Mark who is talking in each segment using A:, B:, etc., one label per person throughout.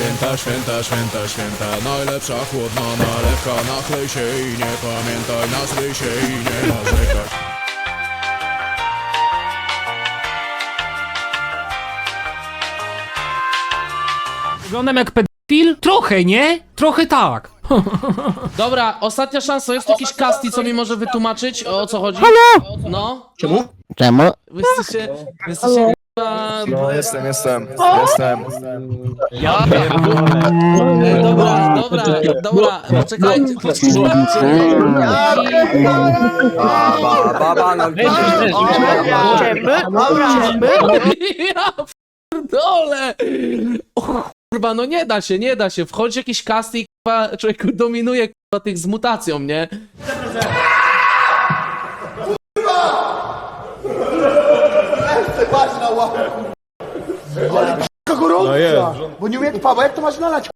A: Święta, święta, święta, święta Najlepsza chłodna nalewka Nachlej się i nie pamiętaj Nazryj się i nie narzekaj
B: Wyglądam jak pedofil? Trochę, nie? Trochę tak.
C: Dobra, ostatnia szansa, jest tu jakiś casty, co mi może wytłumaczyć, o co chodzi? Halo! No?
D: Czemu?
E: Czemu?
C: Wy jesteście, wy jesteście.
D: No jestem, jestem, jestem.
C: E, Dobra, dobra, dobra, poczekajcie, poczekajcie.
D: Baba nam
C: Ja pierdolę! O kurwa, no nie da się, nie da się. Wchodzi jakiś cast i kurwa, człowieku dominuje kurwa tych z mutacją, nie?
D: Bo nie umie Paweł, jak to masz nalać?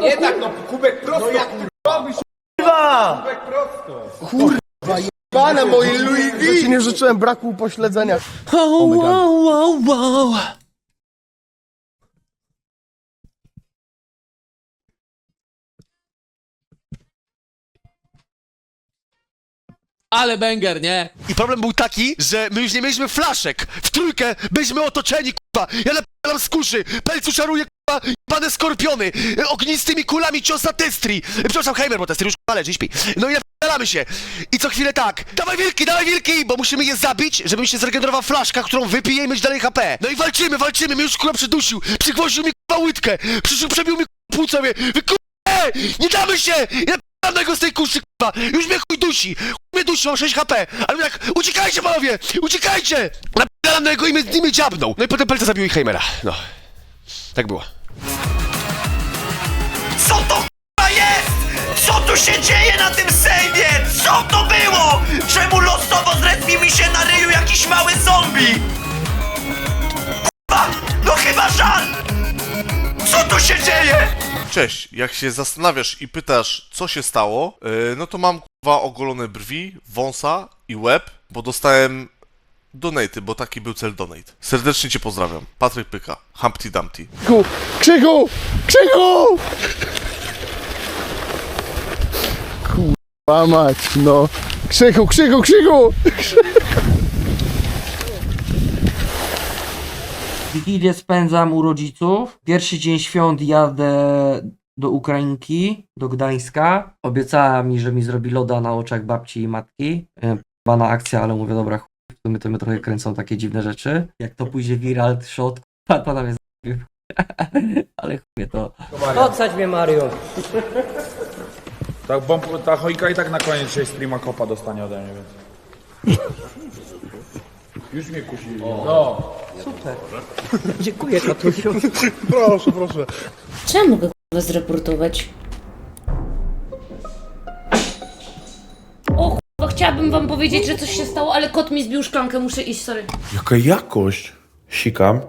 D: Nie tak, no kubek prosto. No jak ty robisz? Kurwa! Kubek prosto. Kurwa, jebane moje Louis V! Ja ci nie życzyłem braku upośledzenia.
C: Oh, wow, wow, wow. Ale banger, nie?
F: I problem był taki, że my już nie mieliśmy flaszek. W trójkę byliśmy otoczeni, kurwa. Ja napalam z kuszy, pelcu szaruje, kurwa, pane skorpiony, e, ognistymi kulami ciosa testri. E, Przepraszam, Heimer, bo testri już kurwa leży śpi. No i napalamy się. I co chwilę tak, dawaj wilki, dawaj wilki, bo musimy je zabić, żeby mi się zregenerowała flaszka, którą wypiję i mieć dalej HP. No i walczymy, walczymy, mnie już kurwa przydusił, przygwoździł mi kurwa łydkę, przyszł, przebił mi kurwa płuca, mówię, wy nie damy się! Ja napalam go z tej kuszy, kurwa, już mnie chuj dusi, mnie dusi, mam 6 HP, ale tak, uciekajcie panowie, uciekajcie! Napalam na jego imię, z nimi dziabnął. No i potem Pelca zabił i Heimera, no. Tak było.
G: Co to k***a jest? Co tu się dzieje na tym sejmie? Co to było? Czemu losowo zrespił mi się na ryju jakiś mały zombie?
H: Cześć, jak się zastanawiasz i pytasz, co się stało, yy, no to mam dwa ogolone brwi, wąsa i łeb, bo dostałem donaty, bo taki był cel donate. Serdecznie Cię pozdrawiam. Patryk Pyka, Humpty Dumpty.
D: Krzyku! Krzyku! Krzyku! Kurwa mać, no. Krzyku, krzyku, krzyku!
E: Wigilię spędzam u rodziców. Pierwszy dzień świąt jadę do Ukrainki, do Gdańska. Obiecała mi, że mi zrobi loda na oczach babci i matki. E, Bana akcja, ale mówię, dobra, chuj, w sumie to mnie trochę kręcą takie dziwne rzeczy. Jak to pójdzie viral shot, to mnie z- Ale chuj to.
I: Odsadź mnie, Mario.
J: Tak, bomb, ta choinka i tak na koniec streama kopa dostanie ode mnie, więc... Już mnie kusi. No.
I: Dziękuję, tatusiu.
D: Proszę, proszę.
K: Czy ja mogę k***a zreportować? O k***a, chciałabym wam powiedzieć, że coś się stało, ale kot mi zbił szklankę, muszę iść, sorry.
J: Jaka jakość? Sikam.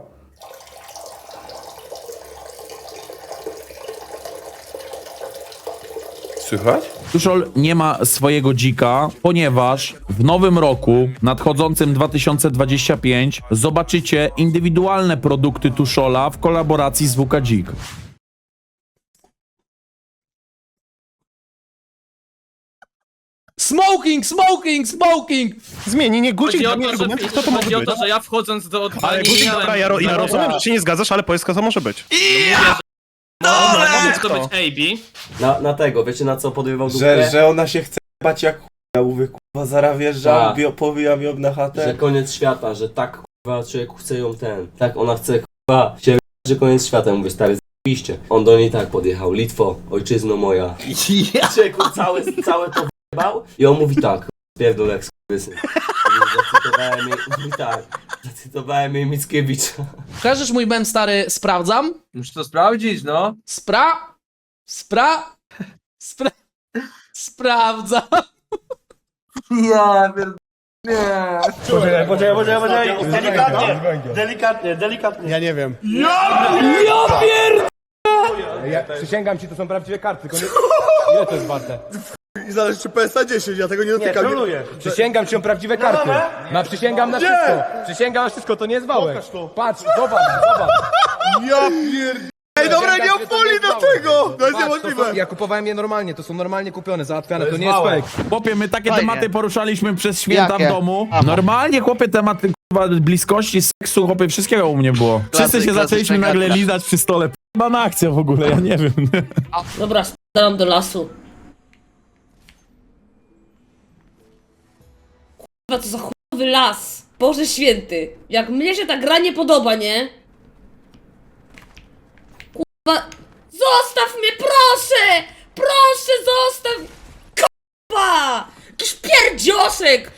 J: Słychać?
L: Tuszol nie ma swojego dzika, ponieważ w nowym roku, nadchodzącym 2025, zobaczycie indywidualne produkty Tuszola w kolaboracji z WK Dzik.
C: Smoking, smoking, smoking!
D: Zmieni, nie guzik,
I: Chodzi o
D: dla mnie
I: to, że,
D: argument, kto to może
I: chodzi o
D: być?
I: to, że ja wchodząc do
D: Ale guzik, dobra, ja, ro, ja rozumiem, że się nie zgadzasz, ale Polska to może być.
G: Dole!
I: Może to być AB.
E: Na, na tego, wiecie na co podrywał
J: Że, że ona się chce bać jak ja mówię, kurwa, zaraz wjeżdżam,
E: Tak.
J: bi- powija mi na chatę.
E: Że koniec świata, że tak kurwa człowiek chce ją ten. Tak ona chce kurwa się że koniec świata. Ja Mówię stary zajebiście. On do niej tak podjechał. Litwo, ojczyzno moja. Człowieku całe, całe to wyjebał. I on mówi tak. Pierdol jak skurwysyn. Zacytowałem jej, mówi tak. Zacytowałem jej Mickiewicza.
C: Kojarzysz mój mem stary Sprawdzam?
I: Muszę to sprawdzić, no.
C: Spra... Spra... Spra... Sprawdzam.
I: Ja pierd... Nie.
D: Poczekaj, poczekaj, poczekaj, poczekaj. Delikatnie, delikatnie, delikatnie. Ja nie wiem. Ja, ja Ja przysięgam ci, to są prawdziwe karty, tylko nie... Ile to jest warte?
J: I zależy czy PSA 10, ja tego nie
D: Nie,
J: dotykam.
D: troluję. Przysięgam ci, są prawdziwe karty. No, przysięgam na wszystko. Przysięgam na wszystko, to nie jest wałek. Patrz, zobacz, zobacz.
J: Ja pierd... Ej, dobra, nie opuli
D: Nie dlaczego? To jest niemożliwe.
J: Ja kupowałem je normalnie, to są normalnie kupione, załatwiane,
D: To
J: to,
D: jest
J: nie jest fake.
L: Chłopie, my takie
G: Fajnie.
L: tematy poruszaliśmy przez święta
G: Jakie?
L: w domu. Normalnie, chłopie, tematy kurwa, bliskości, seksu, chłopie, wszystkiego u mnie było. Wszyscy się zaczęliśmy
G: klasyczna
L: nagle
G: gadka.
L: lizać przy stole. Chyba na akcja w ogóle, ja nie wiem.
K: Dobra, spadam do lasu. Kurwa, to za chujowy las. Boże święty. Jak mnie się ta gra nie podoba, nie? Kurwa, zostaw mnie, proszę! Proszę, zostaw! Kurwa! Jakiś pierdziosek!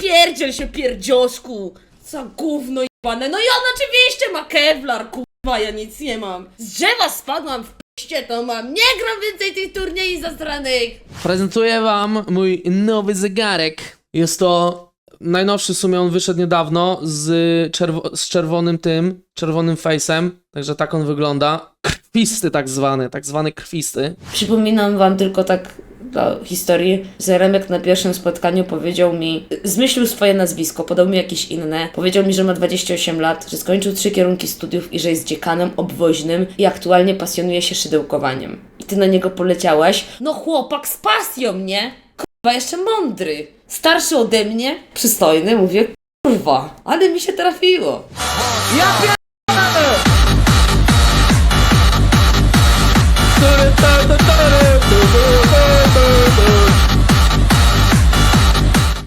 K: Pierdziel się, pierdziosku! Za gówno jebane. No i on oczywiście ma kevlar, kurwa, ja nic nie mam. Z drzewa spadłam w p***cie to mam. Nie gram więcej tych turniej zastranych.
C: Prezentuję wam mój nowy zegarek. Jest to najnowszy w sumie, on wyszedł niedawno z, czerwo- z czerwonym tym, czerwonym face'em. Także tak on wygląda. Krwisty tak zwany, tak zwany krwisty.
K: Przypominam wam tylko tak dla historii, że Remek na pierwszym spotkaniu powiedział mi, zmyślił swoje nazwisko, podał mi jakieś inne, powiedział mi, że ma 28 lat, że skończył trzy kierunki studiów i że jest dziekanem obwoźnym i aktualnie pasjonuje się szydełkowaniem. I ty na niego poleciałaś? No chłopak z pasją, nie? Kurwa, jeszcze mądry. Starszy ode mnie, przystojny, mówię, kurwa, ale mi się trafiło. Ja